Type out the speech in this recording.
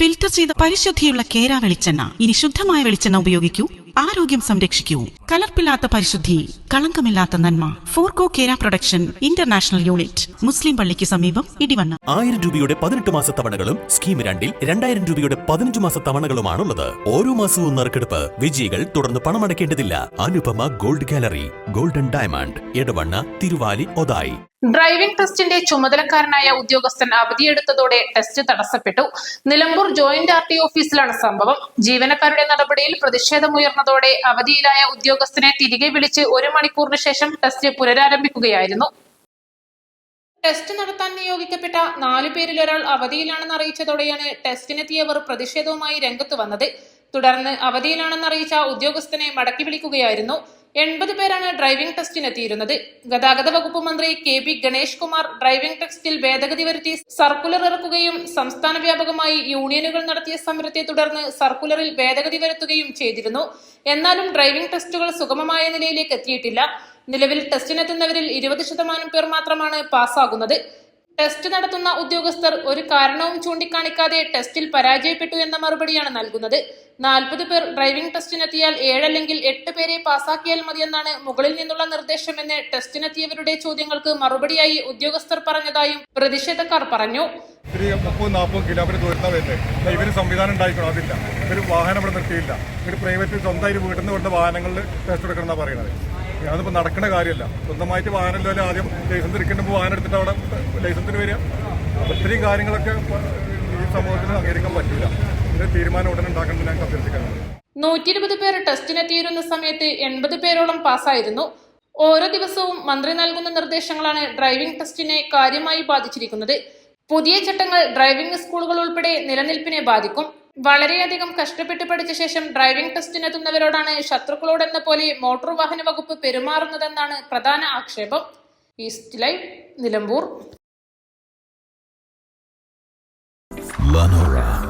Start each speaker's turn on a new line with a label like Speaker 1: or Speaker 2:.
Speaker 1: Filter ചെയ്ത പരിശുദ്ധിയുള്ള കേര വെളിച്ചെണ്ണ. ഇനി ശുദ്ധമായ വെളിച്ചെണ്ണ ഉപയോഗിക്കൂ. ആരോഗ്യം സംരക്ഷിക്കൂ. കലർപ്പില്ലാത്ത പരിശുദ്ധി കളങ്കമില്ലാത്ത നന്മ. ഫോർകോ കേര പ്രൊഡക്ഷൻ ഇന്റർനാഷണൽ യൂണിറ്റ് മുസ്ലിം പള്ളിക്ക് സമീപം ഇടിവണ്ണ.
Speaker 2: ആയിരം രൂപയുടെ പതിനെട്ട് മാസ തവണകളും സ്കീം രണ്ടിൽ രണ്ടായിരം രൂപയുടെ പതിനഞ്ച് മാസ തവണകളുമാണുള്ളത്. ഓരോ മാസവും നറുക്കെടുപ്പ്. വിജയികൾ തുടർന്ന് പണമടയ്ക്കേണ്ടതില്ല. Anupama gold gallery golden diamond Edavanna Thiruvali Othayi.
Speaker 3: Driving ടെസ്റ്റിന്റെ ചുമതലക്കാരനായ ഉദ്യോഗസ്ഥൻ അവധിയെടുത്തതോടെ ടെസ്റ്റ് തടസ്സപ്പെട്ടു. നിലമ്പൂർ ജോയിന്റ് ആർ ടി ഓഫീസിലാണ് സംഭവം. ജീവനക്കാരുടെ നടപടിയിൽ പ്രതിഷേധമുയർന്നതോടെ അവധിയിലായ ഉദ്യോഗസ്ഥനെ തിരികെ വിളിച്ച് ഒരു മണിക്കൂറിന് ശേഷം ടെസ്റ്റ് പുനരാരംഭിക്കുകയായിരുന്നു. ടെസ്റ്റ് നടത്താൻ നിയോഗിക്കപ്പെട്ട നാലു പേരിൽ ഒരാൾ അവധിയിലാണെന്ന് അറിയിച്ചതോടെയാണ് ടെസ്റ്റിനെത്തിയവർ പ്രതിഷേധവുമായി രംഗത്ത് വന്നത്. തുടർന്ന് അവധിയിലാണെന്ന് അറിയിച്ച ഉദ്യോഗസ്ഥനെ മടക്കി വിളിക്കുകയായിരുന്നു. എൺപത് പേരാണ് ഡ്രൈവിംഗ് ടെസ്റ്റിനെത്തിയിരുന്നത്. ഗതാഗത വകുപ്പ് മന്ത്രി K P Ganesh Kumar driving ടെസ്റ്റിൽ ഭേദഗതി വരുത്തി സർക്കുലർ ഇറക്കുകയും സംസ്ഥാന വ്യാപകമായി യൂണിയനുകൾ നടത്തിയ സമരത്തെ തുടർന്ന് സർക്കുലറിൽ ഭേദഗതി വരുത്തുകയും ചെയ്തിരുന്നു. എന്നാലും ഡ്രൈവിംഗ് ടെസ്റ്റുകൾ സുഗമമായ നിലയിലേക്ക് എത്തിയിട്ടില്ല. നിലവിൽ ടെസ്റ്റിനെത്തുന്നവരിൽ ഇരുപത് ശതമാനം പേർ മാത്രമാണ് പാസ്സാകുന്നത്. ടെസ്റ്റ് നടത്തുന്ന ഉദ്യോഗസ്ഥർ ഒരു കാരണവും ചൂണ്ടിക്കാണിക്കാതെ ടെസ്റ്റിൽ പരാജയപ്പെട്ടു എന്ന മറുപടിയാണ് നൽകുന്നത്. നാൽപ്പത് പേർ ഡ്രൈവിംഗ് ടെസ്റ്റിനെത്തിയാൽ ഏഴല്ലെങ്കിൽ എട്ട് പേരെ പാസാക്കിയാൽ മതിയെന്നാണ് മുകളിൽ നിന്നുള്ള നിർദ്ദേശമെന്ന് ടെസ്റ്റിനെത്തിയവരുടെ ചോദ്യങ്ങൾക്ക് മറുപടിയായി ഉദ്യോഗസ്ഥർ പറഞ്ഞതായും പ്രതിഷേധക്കാർ പറഞ്ഞു.
Speaker 4: മുപ്പത് നാൽപ്പത് കിലോമീറ്റർ ദൂരത്താണ് വരുന്നത്. ഇവർ സംവിധാനം ഉണ്ടായിക്കണം? അതില്ല. ഇവർ വാഹനം ഇവിടെ നിർത്തിയില്ല. ഇവർ പ്രൈവറ്റ് സ്വന്തമായിട്ട് വീട്ടിൽ നിന്ന് കൊണ്ട് വാഹനങ്ങളിൽ ടെസ്റ്റ് എടുക്കണം എന്നാണ് പറയുന്നത് അതിപ്പോൾ നടക്കുന്ന കാര്യമല്ല. സ്വന്തമായിട്ട് വാഹനം ഇല്ലാതെ ആദ്യം ലൈസൻസ് എടുക്കുമ്പോൾ വാഹനം എടുത്തിട്ട് അവിടെ ലൈസൻസിന് വരിക. അപ്പോൾ ഇത്രയും കാര്യങ്ങളൊക്കെ ഈ സമൂഹത്തിന് അംഗീകരിക്കാൻ പറ്റില്ല തീരുമാനം ഉടനെ അഭ്യർത്ഥിക്കുന്നത്
Speaker 3: നൂറ്റി ഇരുപത് പേർ ടെസ്റ്റിനെത്തിയിരുന്ന സമയത്ത് എൺപത് പേരോളം പാസ്സായിരുന്നു. ഓരോ ദിവസവും മന്ത്രി നൽകുന്ന നിർദ്ദേശങ്ങളാണ് ഡ്രൈവിംഗ് ടെസ്റ്റിനെ കാര്യമായി ബാധിച്ചിരിക്കുന്നത്. പുതിയ ചട്ടങ്ങൾ ഡ്രൈവിംഗ് സ്കൂളുകൾ ഉൾപ്പെടെ നിലനിൽപ്പിനെ ബാധിക്കും. വളരെയധികം കഷ്ടപ്പെട്ട് പഠിച്ച ശേഷം ഡ്രൈവിംഗ് ടെസ്റ്റിനെത്തുന്നവരോടാണ് ശത്രുക്കളോടെന്ന പോലെ മോട്ടോർ വാഹന വകുപ്പ് പെരുമാറുന്നതെന്നാണ് പ്രധാന ആക്ഷേപം. East live Nilambur.
Speaker 5: Lenora.